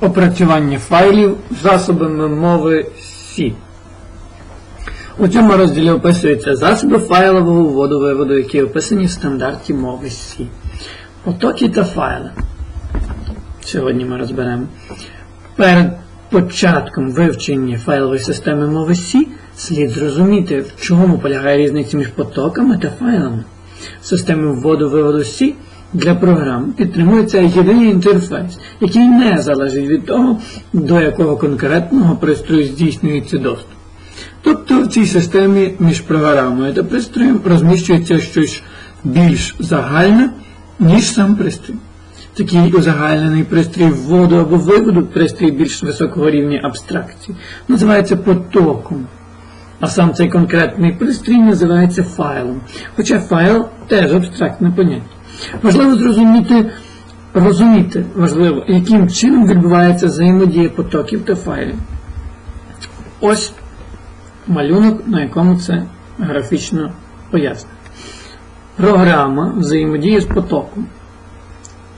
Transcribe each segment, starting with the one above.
Опрацювання файлів засобами мови C. У цьому розділі описуються засоби файлового вводу-виводу, які описані в стандарті мови C. Потоки та файли. Сьогодні ми розберемо. Перед початком вивчення файлової системи мови C слід зрозуміти, в чому полягає різниця між потоками та файлами. В системі вводу-виводу C для програм підтримується єдиний інтерфейс, який не залежить від того, до якого конкретного пристрою здійснюється доступ. Тобто в цій системі між програмою та пристроєм розміщується щось більш загальне, ніж сам пристрій. Такий узагальнений пристрій вводу або виводу, пристрій більш високого рівня абстракції, називається потоком. А сам цей конкретний пристрій називається файлом. Хоча файл теж абстрактне поняття. Важливо зрозуміти, розуміти, важливо, яким чином відбувається взаємодія потоків та файлів. Ось малюнок, на якому це графічно пояснено. Програма взаємодіє з потоком.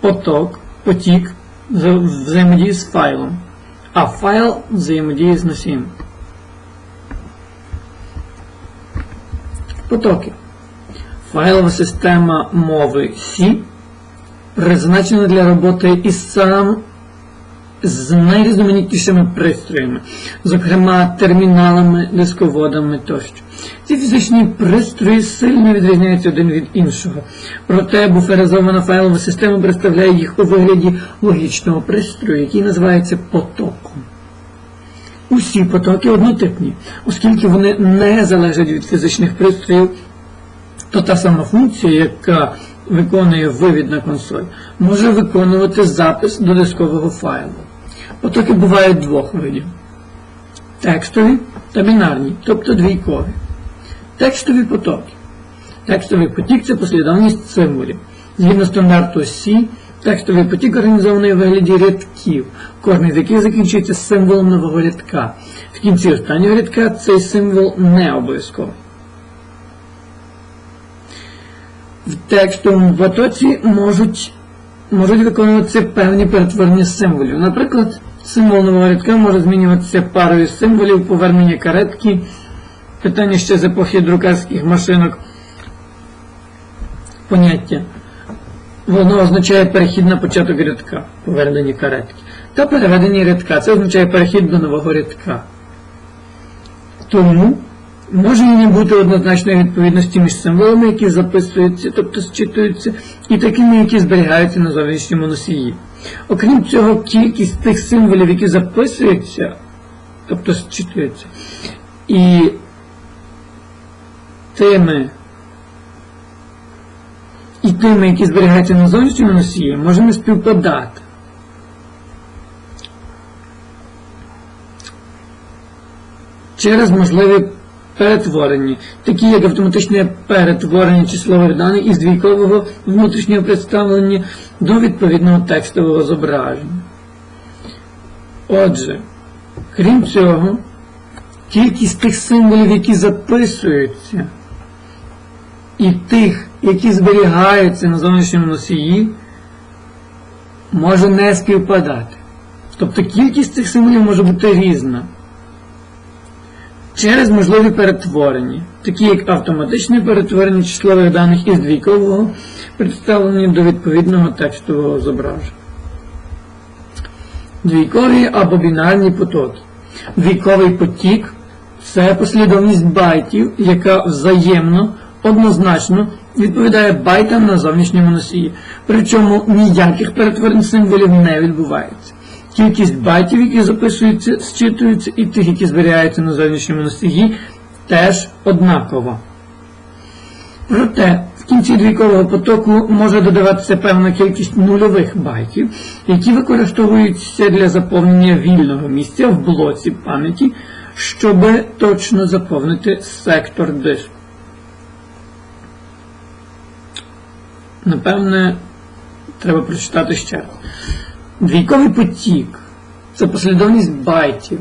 Поток, потік вза- взаємодіє з файлом, а файл взаємодіє з носієм. Потоки. Файлова система мови C призначена для роботи із сам з найрізноманітнішими пристроями, зокрема терміналами, дисководами тощо. Ці фізичні пристрої сильно відрізняються один від іншого. Проте буферизована файлова система представляє їх у вигляді логічного пристрою, який називається потоком. Усі потоки однотипні, оскільки вони не залежать від фізичних пристроїв, то та сама функція, яка виконує вивід на консоль, може виконувати запис до дискового файлу. Потоки бувають двох видів: текстові та бінарні, тобто двійкові. Текстові потоки. Текстовий потік це послідовність символів. Згідно стандарту C, текстовий потік організований у вигляді рядків, кожний з яких закінчується символом нового рядка. В кінці останнього рядка цей символ не обов'язковий. В текстовому потоці можуть, можуть виконуватися певні перетворення символів. Наприклад, символ нового рядка може змінюватися парою символів повернення каретки, питання ще з епохи друкарських машинок, поняття. Воно означає перехід на початок рядка, повернення каретки. Та переведення рядка. Це означає перехід до нового рядка. Тому може не бути однозначної відповідності між символами, які записуються, тобто зчитуються, і такими, які зберігаються на зовнішньому носії. Окрім цього, кількість тих символів, які записуються, тобто зчитуються, і тими, і тими, які зберігаються на зовнішньому носії, може не співпадати. через можливі перетворення, такі як автоматичне перетворення числових даних із двійкового внутрішнього представлення до відповідного текстового зображення. Отже, крім цього, кількість тих символів, які записуються, і тих, які зберігаються на зовнішньому носії, може не співпадати. Тобто кількість цих символів може бути різна через можливі перетворення, такі як автоматичне перетворення числових даних із двійкового представлення до відповідного текстового зображення. Двійкові або бінарні потоки. Двійковий потік це послідовність байтів, яка взаємно, однозначно відповідає байтам на зовнішньому носії. Причому ніяких перетворень символів не відбувається. Кількість байтів, які записуються, зчитуються, і тих, які зберігаються на зовнішньому носії, теж однакова. Проте в кінці двійкового потоку може додаватися певна кількість нульових байтів, які використовуються для заповнення вільного місця в блоці пам'яті, щоб точно заповнити сектор диску. Напевне, треба прочитати ще раз. Двійковий потік це послідовність байтів.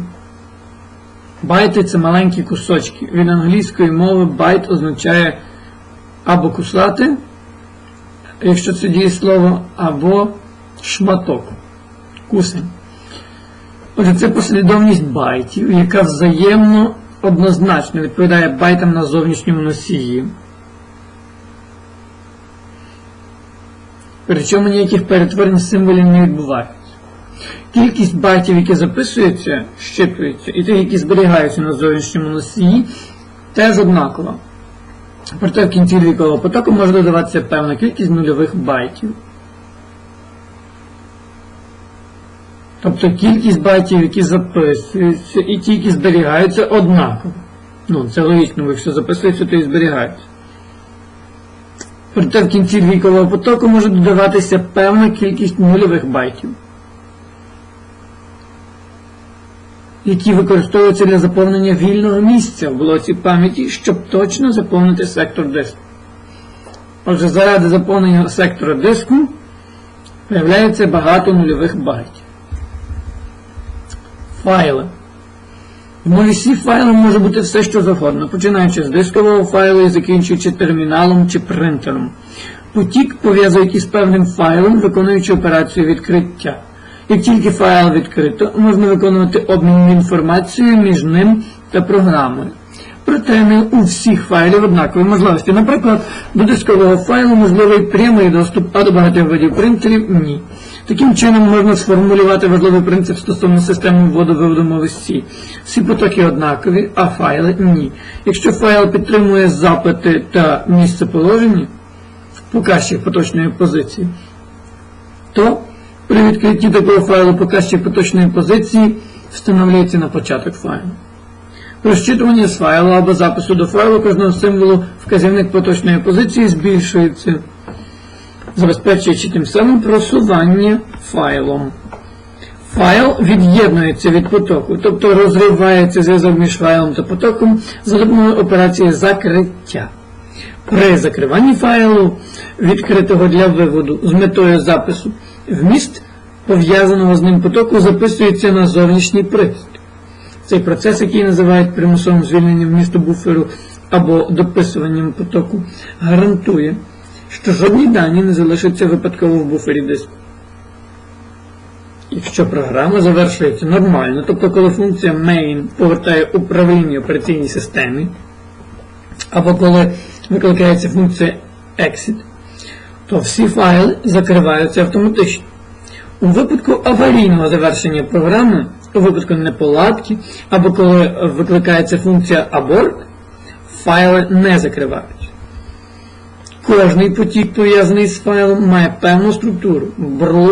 Байти це маленькі кусочки. Від англійської мови байт означає або кусати, якщо це дієслово, або шматок. Кусень. Отже, це послідовність байтів, яка взаємно однозначно відповідає байтам на зовнішньому носії. Причому ніяких перетворень символів не відбувається. Кількість байтів, які записуються, щитуються, і тих, які зберігаються на зовнішньому носії, теж однакова. Проте в кінці двійкового потоку може додаватися певна кількість нульових байтів. Тобто кількість байтів, які записуються, і ті, які зберігаються, однаково. Ну, це логічно, якщо записуються, то і зберігаються. Проте в кінці двійкового потоку може додаватися певна кількість нульових байтів, які використовуються для заповнення вільного місця в блоці пам'яті, щоб точно заповнити сектор диску. Отже, заради заповнення сектора диску появляється багато нульових байтів. Файли. В мові файлом може бути все, що завгодно, починаючи з дискового файлу і закінчуючи терміналом чи принтером. Потік пов'язують із певним файлом, виконуючи операцію відкриття. Як тільки файл відкрито, можна виконувати обмін інформацією між ним та програмою. Проте не у всіх файлів однакові можливості. Наприклад, до дискового файлу можливий прямий доступ, а до багатьох видів принтерів ні. Таким чином можна сформулювати важливий принцип стосовно системи вводу-виводу мови C. Всі потоки однакові, а файли ні. Якщо файл підтримує запити та місцеположення, показчик поточної позиції, то при відкритті такого файлу показчик поточної позиції встановлюється на початок файлу. При щитуванні з файлу або запису до файлу кожного символу вказівник поточної позиції збільшується, забезпечуючи тим самим просування файлом. Файл від'єднується від потоку, тобто розривається зв'язок між файлом та потоком за допомогою операції закриття. При закриванні файлу, відкритого для виводу з метою запису, вміст пов'язаного з ним потоку записується на зовнішній пристрій. Цей процес, який називають примусовим звільненням вмісту буферу або дописуванням потоку, гарантує, що жодні дані не залишаться випадково в буфері диску. Якщо програма завершується нормально, тобто коли функція main повертає управління операційній системі, або коли викликається функція exit, то всі файли закриваються автоматично. У випадку аварійного завершення програми, у випадку неполадки, або коли викликається функція abort, файли не закриваються. Кожний потік, пов'язаний з файлом, має певну структуру,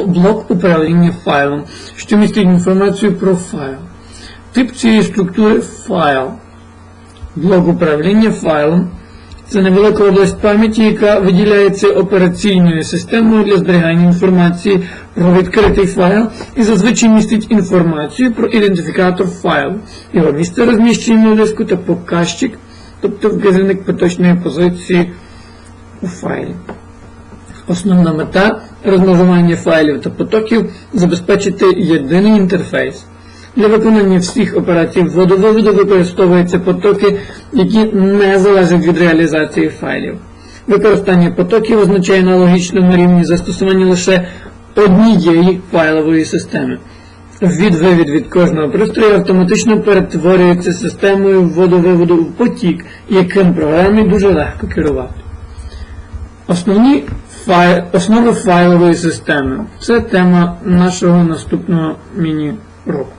блок управління файлом, що містить інформацію про файл. Тип цієї структури файл. Блок управління файлом це невелика область пам'яті, яка виділяється операційною системою для зберігання інформації про відкритий файл і зазвичай містить інформацію про ідентифікатор файлу, його місце розміщення на диску та показчик, тобто вказівник поточної позиції у файлі. Основна мета розмежування файлів та потоків забезпечити єдиний інтерфейс. Для виконання всіх операцій вводу-виводу використовуються потоки, які не залежать від реалізації файлів. Використання потоків означає на рівні застосування лише однієї файлової системи. Ввід-вивід від кожного пристрою автоматично перетворюється системою вводу-виводу в потік, яким програмі дуже легко керувати. Основні файл, основи файлової системи це тема нашого наступного міні-року.